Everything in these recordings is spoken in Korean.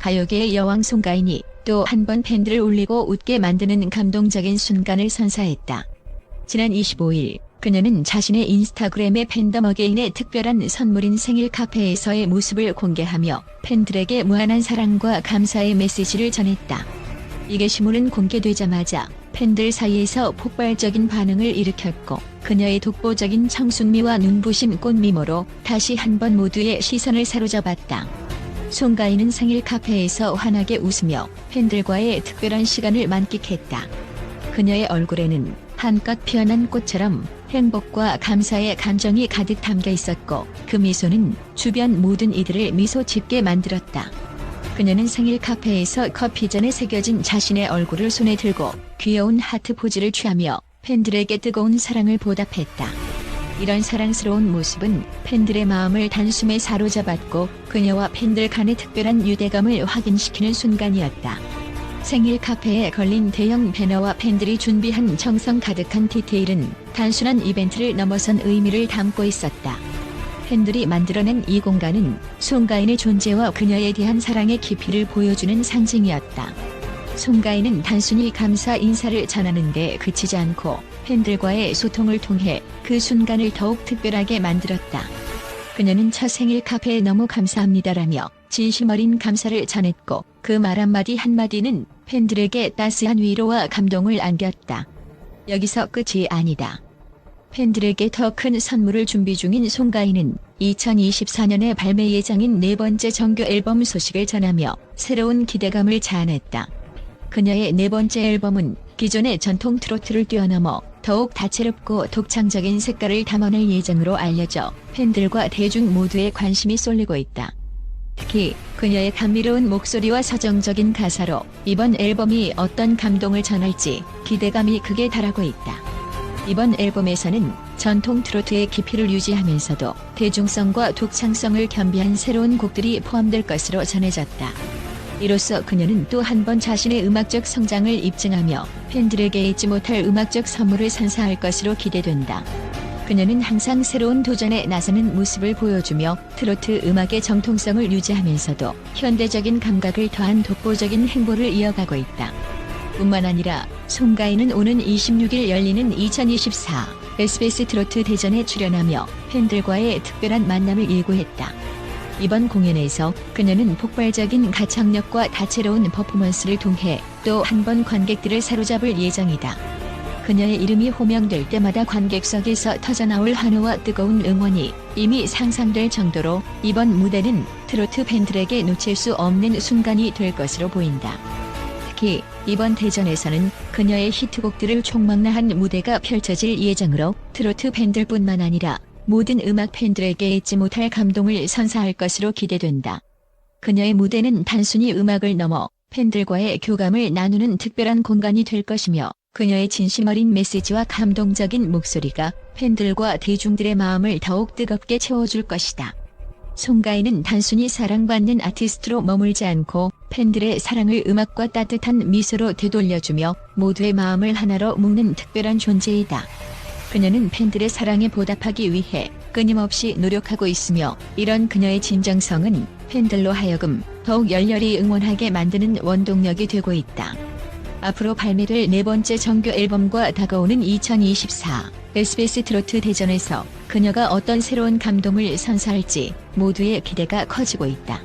가요계의 여왕 송가인이 또 한 번 팬들을 울리고 웃게 만드는 감동적인 순간을 선사했다. 지난 25일 그녀는 자신의 인스타그램에 팬덤 어게인의 특별한 선물인 생일 카페에서의 모습을 공개하며 팬들에게 무한한 사랑과 감사의 메시지를 전했다. 이 게시물은 공개되자마자 팬들 사이에서 폭발적인 반응을 일으켰고 그녀의 독보적인 청순미와 눈부신 꽃미모로 다시 한 번 모두의 시선을 사로잡았다. 송가인은 생일 카페에서 환하게 웃으며 팬들과의 특별한 시간을 만끽했다. 그녀의 얼굴에는 한껏 피어난 꽃처럼 행복과 감사의 감정이 가득 담겨 있었고 그 미소는 주변 모든 이들을 미소 짓게 만들었다. 그녀는 생일 카페에서 커피잔에 새겨진 자신의 얼굴을 손에 들고 귀여운 하트 포즈를 취하며 팬들에게 뜨거운 사랑을 보답했다. 이런 사랑스러운 모습은 팬들의 마음을 단숨에 사로잡았고 그녀와 팬들 간의 특별한 유대감을 확인시키는 순간이었다. 생일 카페에 걸린 대형 배너와 팬들이 준비한 정성 가득한 디테일은 단순한 이벤트를 넘어선 의미를 담고 있었다. 팬들이 만들어낸 이 공간은 송가인의 존재와 그녀에 대한 사랑의 깊이를 보여주는 상징이었다. 송가인은 단순히 감사 인사를 전하는 데 그치지 않고 팬들과의 소통을 통해 그 순간을 더욱 특별하게 만들었다. 그녀는 첫 생일 카페에 너무 감사합니다라며 진심 어린 감사를 전했고 그 말 한마디 한마디는 팬들에게 따스한 위로와 감동을 안겼다. 여기서 끝이 아니다. 팬들에게 더 큰 선물을 준비 중인 송가인은 2024년에 발매 예정인 네 번째 정규 앨범 소식을 전하며 새로운 기대감을 자아냈다. 그녀의 네 번째 앨범은 기존의 전통 트로트를 뛰어넘어 더욱 다채롭고 독창적인 색깔을 담아낼 예정으로 알려져 팬들과 대중 모두의 관심이 쏠리고 있다. 특히 그녀의 감미로운 목소리와 서정적인 가사로 이번 앨범이 어떤 감동을 전할지 기대감이 극에 달하고 있다. 이번 앨범에서는 전통 트로트의 깊이를 유지하면서도 대중성과 독창성을 겸비한 새로운 곡들이 포함될 것으로 전해졌다. 이로써 그녀는 또 한 번 자신의 음악적 성장을 입증하며 팬들에게 잊지 못할 음악적 선물을 선사할 것으로 기대된다. 그녀는 항상 새로운 도전에 나서는 모습을 보여주며 트로트 음악의 정통성을 유지하면서도 현대적인 감각을 더한 독보적인 행보를 이어가고 있다. 뿐만 아니라 송가인은 오는 26일 열리는 2024 SBS 트로트 대전에 출연하며 팬들과의 특별한 만남을 예고했다. 이번 공연에서 그녀는 폭발적인 가창력과 다채로운 퍼포먼스를 통해 또 한 번 관객들을 사로잡을 예정이다. 그녀의 이름이 호명될 때마다 관객석에서 터져나올 환호와 뜨거운 응원이 이미 상상될 정도로 이번 무대는 트로트 팬들에게 놓칠 수 없는 순간이 될 것으로 보인다. 특히 이번 대전에서는 그녀의 히트곡들을 총망라한 무대가 펼쳐질 예정으로 트로트 팬들뿐만 아니라 모든 음악 팬들에게 잊지 못할 감동을 선사할 것으로 기대된다. 그녀의 무대는 단순히 음악을 넘어 팬들과의 교감을 나누는 특별한 공간이 될 것이며 그녀의 진심 어린 메시지와 감동적인 목소리가 팬들과 대중들의 마음을 더욱 뜨겁게 채워줄 것이다. 송가인은 단순히 사랑받는 아티스트로 머물지 않고 팬들의 사랑을 음악과 따뜻한 미소로 되돌려주며 모두의 마음을 하나로 묶는 특별한 존재이다. 그녀는 팬들의 사랑에 보답하기 위해 끊임없이 노력하고 있으며 이런 그녀의 진정성은 팬들로 하여금 더욱 열렬히 응원하게 만드는 원동력이 되고 있다. 앞으로 발매될 네 번째 정규 앨범과 다가오는 2024 SBS 트로트 대전에서 그녀가 어떤 새로운 감동을 선사할지 모두의 기대가 커지고 있다.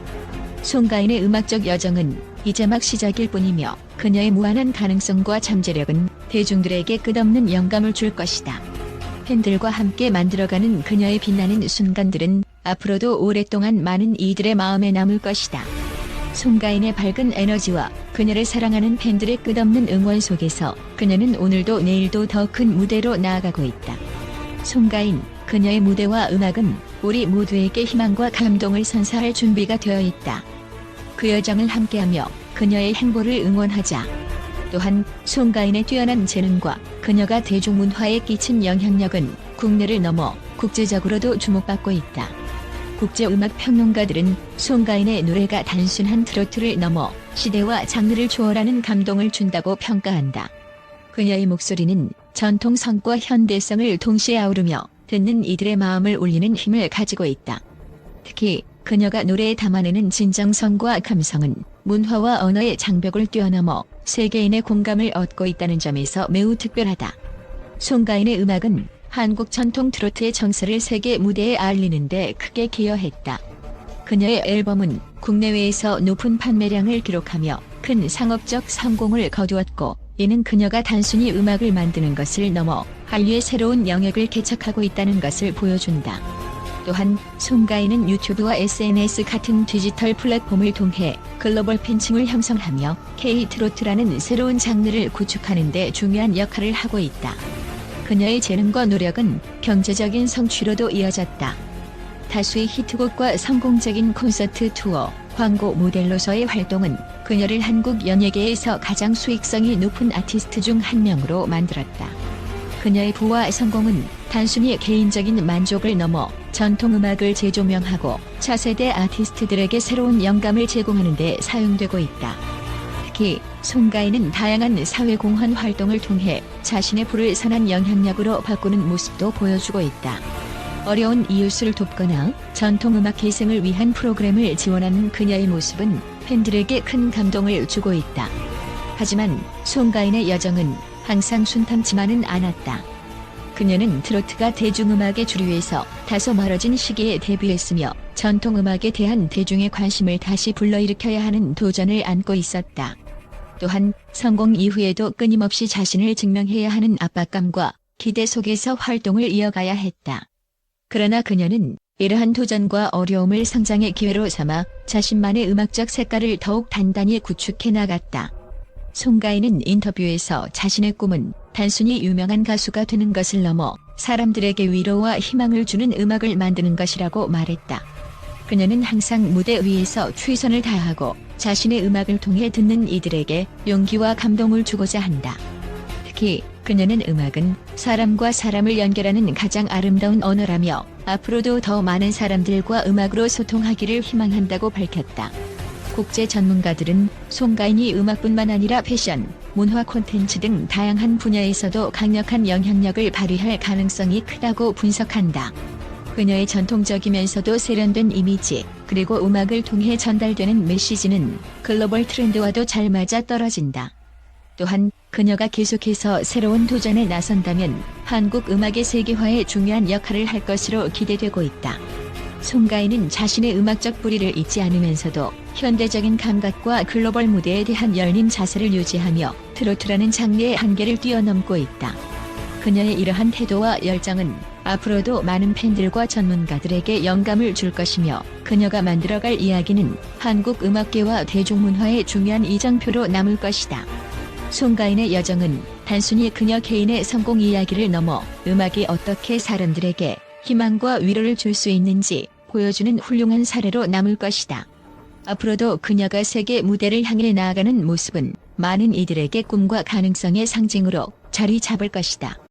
송가인의 음악적 여정은 이제 막 시작일 뿐이며 그녀의 무한한 가능성과 잠재력은 대중들에게 끝없는 영감을 줄 것이다. 팬들과 함께 만들어가는 그녀의 빛나는 순간들은 앞으로도 오랫동안 많은 이들의 마음에 남을 것이다. 송가인의 밝은 에너지와 그녀를 사랑하는 팬들의 끝없는 응원 속에서 그녀는 오늘도 내일도 더 큰 무대로 나아가고 있다. 송가인, 그녀의 무대와 음악은 우리 모두에게 희망과 감동을 선사할 준비가 되어 있다. 그 여정을 함께하며 그녀의 행보를 응원하자. 또한 송가인의 뛰어난 재능과 그녀가 대중문화에 끼친 영향력은 국내를 넘어 국제적으로도 주목받고 있다. 국제 음악 평론가들은 송가인의 노래가 단순한 트로트를 넘어 시대와 장르를 초월하는 감동을 준다고 평가한다. 그녀의 목소리는 전통성과 현대성을 동시에 아우르며 듣는 이들의 마음을 울리는 힘을 가지고 있다. 특히 그녀가 노래에 담아내는 진정성과 감성은 문화와 언어의 장벽을 뛰어넘어 세계인의 공감을 얻고 있다는 점에서 매우 특별하다. 송가인의 음악은 한국 전통 트로트의 정서를 세계 무대에 알리는데 크게 기여했다. 그녀의 앨범은 국내외에서 높은 판매량을 기록하며 큰 상업적 성공을 거두었고 이는 그녀가 단순히 음악을 만드는 것을 넘어 한류의 새로운 영역을 개척하고 있다는 것을 보여준다. 또한 송가인은 유튜브와 SNS 같은 디지털 플랫폼을 통해 글로벌 팬층을 형성하며 K-트로트라는 새로운 장르를 구축하는 데 중요한 역할을 하고 있다. 그녀의 재능과 노력은 경제적인 성취로도 이어졌다. 다수의 히트곡과 성공적인 콘서트 투어, 광고 모델로서의 활동은 그녀를 한국 연예계에서 가장 수익성이 높은 아티스트 중 한 명으로 만들었다. 그녀의 부와 성공은 단순히 개인적인 만족을 넘어 전통 음악을 재조명하고 차세대 아티스트들에게 새로운 영감을 제공하는 데 사용되고 있다. 특히 송가인은 다양한 사회공헌 활동을 통해 자신의 부를 선한 영향력으로 바꾸는 모습도 보여주고 있다. 어려운 이웃을 돕거나 전통음악 계승을 위한 프로그램을 지원하는 그녀의 모습은 팬들에게 큰 감동을 주고 있다. 하지만 송가인의 여정은 항상 순탄치만은 않았다. 그녀는 트로트가 대중음악의 주류에서 다소 멀어진 시기에 데뷔했으며 전통음악에 대한 대중의 관심을 다시 불러일으켜야 하는 도전을 안고 있었다. 또한 성공 이후에도 끊임없이 자신을 증명해야 하는 압박감과 기대 속에서 활동을 이어가야 했다. 그러나 그녀는 이러한 도전과 어려움을 성장의 기회로 삼아 자신만의 음악적 색깔을 더욱 단단히 구축해 나갔다. 송가인은 인터뷰에서 자신의 꿈은 단순히 유명한 가수가 되는 것을 넘어 사람들에게 위로와 희망을 주는 음악을 만드는 것이라고 말했다. 그녀는 항상 무대 위에서 최선을 다하고 자신의 음악을 통해 듣는 이들에게 용기와 감동을 주고자 한다. 특히 그녀는 음악은 사람과 사람을 연결하는 가장 아름다운 언어라며 앞으로도 더 많은 사람들과 음악으로 소통하기를 희망한다고 밝혔다. 국제 전문가들은 송가인이 음악뿐만 아니라 패션, 문화 콘텐츠 등 다양한 분야에서도 강력한 영향력을 발휘할 가능성이 크다고 분석한다. 그녀의 전통적이면서도 세련된 이미지, 그리고 음악을 통해 전달되는 메시지는 글로벌 트렌드와도 잘 맞아 떨어진다. 또한 그녀가 계속해서 새로운 도전에 나선다면 한국 음악의 세계화에 중요한 역할을 할 것으로 기대되고 있다. 송가인은 자신의 음악적 뿌리를 잊지 않으면서도 현대적인 감각과 글로벌 무대에 대한 열린 자세를 유지하며 트로트라는 장르의 한계를 뛰어넘고 있다. 그녀의 이러한 태도와 열정은 앞으로도 많은 팬들과 전문가들에게 영감을 줄 것이며 그녀가 만들어갈 이야기는 한국 음악계와 대중문화의 중요한 이정표로 남을 것이다. 송가인의 여정은 단순히 그녀 개인의 성공 이야기를 넘어 음악이 어떻게 사람들에게 희망과 위로를 줄 수 있는지 보여주는 훌륭한 사례로 남을 것이다. 앞으로도 그녀가 세계 무대를 향해 나아가는 모습은 많은 이들에게 꿈과 가능성의 상징으로 자리 잡을 것이다.